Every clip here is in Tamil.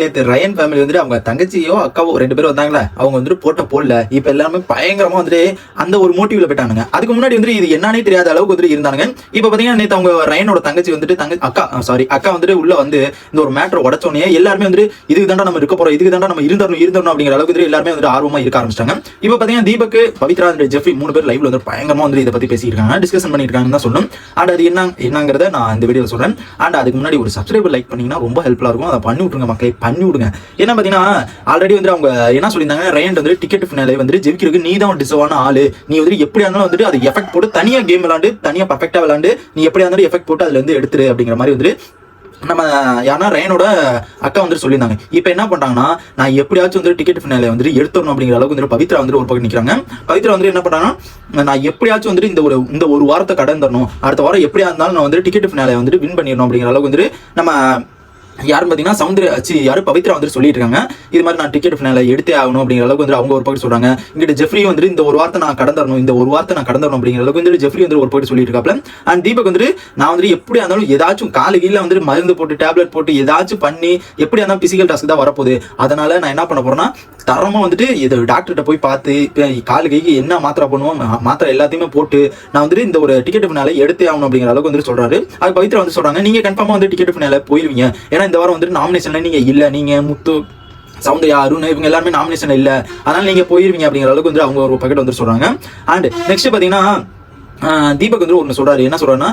நேற்று ரயன் ஃபேமிலி வந்துட்டு அவங்க தங்கச்சியோ அக்காவோ ரெண்டு பேரும் வந்தாங்களே அவங்க வந்துட்டு போட்ட போடல. இப்போ எல்லாமே பயங்கரமாக வந்துட்டு அந்த ஒரு மோட்டிவ்ல போயிட்டானுங்க. அதுக்கு முன்னாடி வந்துட்டு இது என்னன்னே தெரியாத அளவுக்கு வந்துட்டு இருந்தானுங்க. இப்போ பார்த்தீங்கன்னா நேற்று அவங்க ரயனோட தங்கச்சி வந்துட்டு தங்க அக்கா சாரி அக்கா வந்துட்டு உள்ள வந்து இந்த ஒரு மேட்டர் உடச்சோடனே எல்லாருமே வந்துட்டு இதுக்கு தாண்டா நம்ம இருக்க போறோம் இதுக்கு தாண்டா நம்ம இருந்தரணும் இருந்தரணும் அப்படிங்கிற அளவுக்கு வந்துட்டு எல்லாருமே வந்துட்டு ஆர்வமாக இருக்க ஆரம்பிச்சிட்டாங்க. இப்போ பார்த்தீங்கன்னா தீபக் பவித்ரா அண்ட் ஜெஃப்ரி மூணு பேர் லைவ்ல வந்து பயங்கரமாக வந்து இதை பத்தி பேசியிருக்காங்க. டிஸ்கஷன் பண்ணியிருக்காங்கன்னு தான் சொல்லணும். அண்ட் அது என்ன என்னங்கிறத நான் இந்த வீடியோவில் சொல்றேன். அண்ட் அதுக்கு முன்னாடி ஒரு சப்ஸ்கிரைபர் லைக் பண்ணீங்கன்னா ரொம்ப ஹெல்ப்ஃபுல்லாக இருக்கும். அதை பண்ணி விட்டுருங்க மக்களை. பண்ணி விடுங்க என்ன பார்த்தீங்கன்னா ஆல்ரெடி வந்து அவங்க என்ன சொல்லியிருந்தாங்க? ரயன் வந்து டிக்கெட் ஃபினாலே வந்து ஜெயிக்கிறதுக்கு நீ தான் டிசர்வான ஆளு. நீ வந்து எப்படியா இருந்தாலும் வந்துட்டு அது எஃபெக்ட் போட்டு தனியா கேம் விளாண்டு தனியா பர்ஃபெக்டா விளாண்டு நீ எப்படியா இருந்தாலும் எஃபெக்ட் போட்டு அதுல இருந்து எடுத்துரு அப்படிங்கிற மாதிரி வந்துட்டு நம்ம யாருன்னா ரயனோட அக்கா வந்துட்டு சொல்லியிருந்தாங்க. இப்போ என்ன பண்ணுறாங்கன்னா நான் எப்படியாச்சும் வந்து டிக்கெட் ஃபினாலே வந்துட்டு எடுத்துடணும் அப்படிங்கிற அளவுக்கு வந்து பவித்ரா வந்துட்டு ஒரு பக்கம் நிற்கிறாங்க பவித்ரா வந்துட்டு என்ன பண்ணுறாங்கன்னா நான் எப்படியாச்சும் வந்துட்டு இந்த ஒரு இந்த ஒரு வாரத்தை கடந்துடணும். அடுத்த வாரம் எப்படியா இருந்தாலும் நான் வந்து டிக்கெட் ஃபினாலே வந்துட்டு வின் பண்ணிடணும் அப்படிங்கிற அளவுக்கு வந்துட்டு நம்ம யாரும் பார்த்தீங்கன்னா சவுந்தர் சி யாரும் பவித்ரா வந்துட்டு சொல்லிட்டு இருக்காங்க இது மாதிரி நான் டிக்கெட் ஃபினால எடுத்தே ஆகணும் அப்படிங்கிற அளவுக்கு வந்து அவங்க ஒரு பக்கம் சொல்றாங்க. இங்கிட்ட ஜெஃப்ரி வந்து இந்த ஒரு வார்த்தை நான் கடந்துடணும் இந்த ஒரு வார்த்தை நான் கடந்துடணும் அப்படிங்கிற அளவுக்கு வந்து ஜெஃப்ரி வந்து ஒரு பக்கம் சொல்லிட்டு இருக்காப்ல அண்ட் தீபக் வந்து நான் வந்துட்டு எப்படியா இருந்தாலும் ஏதாச்சும் காலு கீழே வந்துட்டு மருந்து போட்டு டேப்லெட் போட்டு ஏதாச்சும் பண்ணி எப்படியா இருந்தாலும் பிசிக்கல் டாஸ்க் தான் வரப்போகுது. அதனால நான் என்ன பண்ண போறேன்னா தரமா வந்துட்டு இது டாக்டர்கிட்ட போய் பார்த்து காலு கைக்கு என்ன மாத்திரை பண்ணுவோம் மா- மாத்திரை எல்லாத்தையுமே போட்டு நான் வந்துட்டு இந்த ஒரு டிக்கெட் ஃபினால எடுத்தே ஆகணும் அப்படிங்கிற அளவுக்கு வந்து சொல்றாரு. அது பவித்ரா வந்து சொல்றாங்க நீங்க கன்ஃபார்மா வந்து டிக்கெட் ஃபினால போயிருவீங்க. ஏன்னா இந்த வாரம் வந்துட்டு நாமினேஷன்ல நீங்க இல்ல. நீங்க முத்து சவுந்தர்யா அருண் இவங்க எல்லாருமே நாமினேஷன் இல்ல. அதனால நீங்க போயிருவீங்க அப்படிங்கிற அளவுக்கு வந்து அவங்க ஒரு பக்கெட் வந்து சொல்றாங்க. அண்ட் நெக்ஸ்ட் பாத்தீங்கன்னா தீபக் வந்து ஒன்று சொல்கிறாரு என்ன சொல்றாருன்னா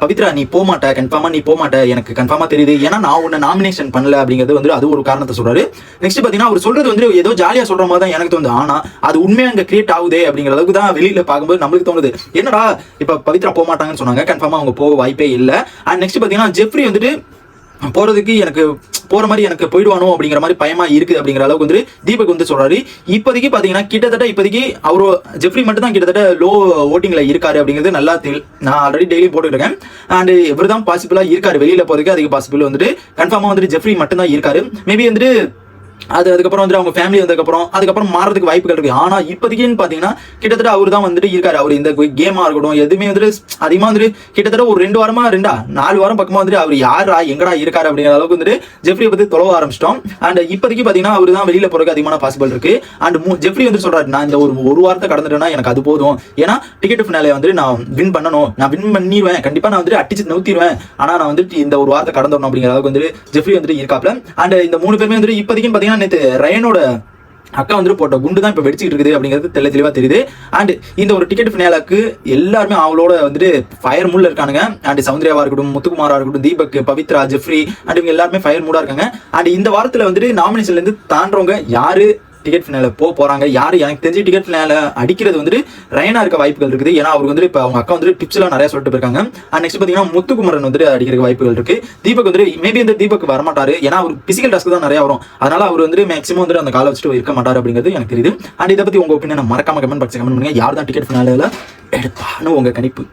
பவித்ரா நீ போக கன்ஃபார்மாக நீ போகமாட்ட எனக்கு கன்ஃபார்மாக தெரியுது. ஏன்னா நான் உன்னை நாமினேஷன் பண்ணல அப்படிங்கிறது வந்து அது ஒரு காரணத்தை சொல்கிறாரு நெக்ஸ்ட் பார்த்தீங்கன்னா அவர் சொல்கிறது வந்து ஏதோ ஜாலியாக சொல்கிற மாதிரி தான் எனக்கு தோணுது. ஆனால் அது உண்மையாக அங்கே கிரியேட் ஆகுதே அப்படிங்கிற அளவுக்கு தான் வெளியில் பார்க்கும்போது நம்மளுக்கு தோணுது. என்னடா இப்போ பவித்ரா போக மாட்டாங்கன்னு சொன்னாங்க. கன்ஃபார்மாக அவங்க போக வாய்ப்பே இல்லை. அண்ட் நெக்ஸ்ட் பார்த்தீங்கன்னா ஜெஃப்ரி வந்துட்டு போறதுக்கு எனக்கு போற மாதிரி எனக்கு போயிடுவானோ அப்படிங்கிற மாதிரி பயமா இருக்குது அப்படிங்கிற அளவுக்கு வந்து தீபக் வந்து சொல்றாரு. இப்போதைக்கு பாத்தீங்கன்னா கிட்டத்தட்ட இப்போதைக்கு அவரு ஜெஃப்ரி மட்டும் தான் கிட்டத்தட்ட லோ ஓட்டிங்ல இருக்காரு அப்படிங்கிறது நல்லா தெரி நான் ஆல்ரெடி டெய்லி போட்டுட்டு இருக்கேன் அண்ட் இவர் தான் பாசிபிளா இருக்காரு. வெளியில போறதுக்கு அதுக்கு பாசிபிள் வந்துட்டு கன்ஃபார்மா வந்துட்டு ஜெஃப்ரி மட்டும் தான் இருக்காரு. மேபி வந்துட்டு அது அதுக்கப்புறம் வந்துட்டு அவங்க ஃபேமிலி வந்ததுக்கப்புறம் அதுக்கப்புறம் மாறதுக்கு வாய்ப்புகள் இருக்கு. ஆனா இப்போதைக்குன்னு பாத்தீங்கன்னா கிட்டத்தட்ட அவர் தான் வந்துட்டு இருக்காரு. அவர் இந்த கேமா இருக்கட்டும் எதுவுமே வந்துட்டு அதிகமா வந்துட்டு கிட்டத்தட்ட ஒரு ரெண்டு வாரமா ரெண்டா நாலு வாரம் பக்கமா வந்துட்டு அவர் யாரா எங்கடா இருக்காரு அப்படிங்கிற அளவுக்கு வந்துட்டு ஜெஃப்ரியை பத்தி தொலைவ ஆரம்பிச்சிட்டோம். அண்ட் இப்போதைக்கு பாத்தீங்கன்னா அவர் தான் வெளியில போறதுக்கு அதிகமான பாசிபிள் இருக்கு. அண்ட் ஜெஃப்ரி வந்து சொல்றாரு நான் இந்த ஒரு ஒரு வாரத்தை கடந்துட்டேன்னா எனக்கு அது போதும். ஏன்னா டிக்கெட் ஃபினாலே வந்துட்டு நான் வின் பண்ணணும். நான் வின் பண்ணிடுவேன் கண்டிப்பா நான் வந்துட்டு அடிச்சு நவுத்திடுவேன் ஆனா நான் வந்துட்டு இந்த ஒரு வாரத்தை கடந்துடணும் அப்படிங்கிற அளவுக்கு வந்துட்டு ஜெஃப்ரி வந்துட்டு இருக்காப்ல. அண்ட் இந்த மூணு பேருமே வந்துட்டு இப்போதைக்கு பார்த்தீங்கன்னா நேற்று ரயனோட அக்கா வந்துட்டு போட்ட குண்டு தான் இப்போ வெடிச்சிட்டு இருக்குது அப்படிங்கிறது தெள்ள தெளிவாக தெரியுது. அண்ட் இந்த ஒரு டிக்கெட் ஃபினாலாக்கு எல்லாருமே அவளோட வந்துட்டு ஃபயர் மூடில் இருக்கானுங்க. அண்ட் சௌந்தர்யாவாக இருக்கட்டும் முத்துக்குமாராக இருக்கட்டும் தீபக் பவித்ரா ஜெஃப்ரி அண்ட் இவங்க எல்லாருமே ஃபயர் மூடாக இருக்காங்க. அண்ட் இந்த வாரத்தில் வந்துட்டு நாமினேஷன்லேருந்து தாண்டவங்க யாரு? டிக்கெட் ஃபினால போக போறாங்க. யாரு எனக்கு தெரிஞ்சு டிக்கெட் ஃபினால அடிக்கிறது வந்துட்டு ரயனா இருக்க வாய்ப்புகள் இருக்குது. ஏன்னா அவருக்கு வந்துட்டு இப்போ அவங்க அக்கா வந்துட்டு டிப்ஸ் எல்லாம் நிறைய சொல்லிட்டு போயிருக்காங்க. அண்ட் நெக்ஸ்ட் பார்த்தீங்கன்னா முத்துக்குமரன் வந்துட்டு அடிக்கிறதுக்கு வாய்ப்புகள் இருக்கு. தீபக் வந்துட்டு மேபி வந்து தீபக் வரமாட்டாரு. ஏன்னா அவர் பிசிக்கல் டாஸ்க் தான் நிறைய வரும். அதனால அவர் வந்துட்டு மேக்ஸிமம் வந்துட்டு அந்த காலை வச்சுட்டு இருக்க மாட்டாரு அப்படிங்கிறது எனக்கு தெரியுது. அண்ட் இதை பத்தி உங்க ஒப்பீனியன் மறக்காம கமெண்ட் பாக்ஸ் கமெண்ட் பண்ணுங்க. யார் தான் டிக்கெட் ஃபினால எடுப்பான்னு உங்க கணிப்பு.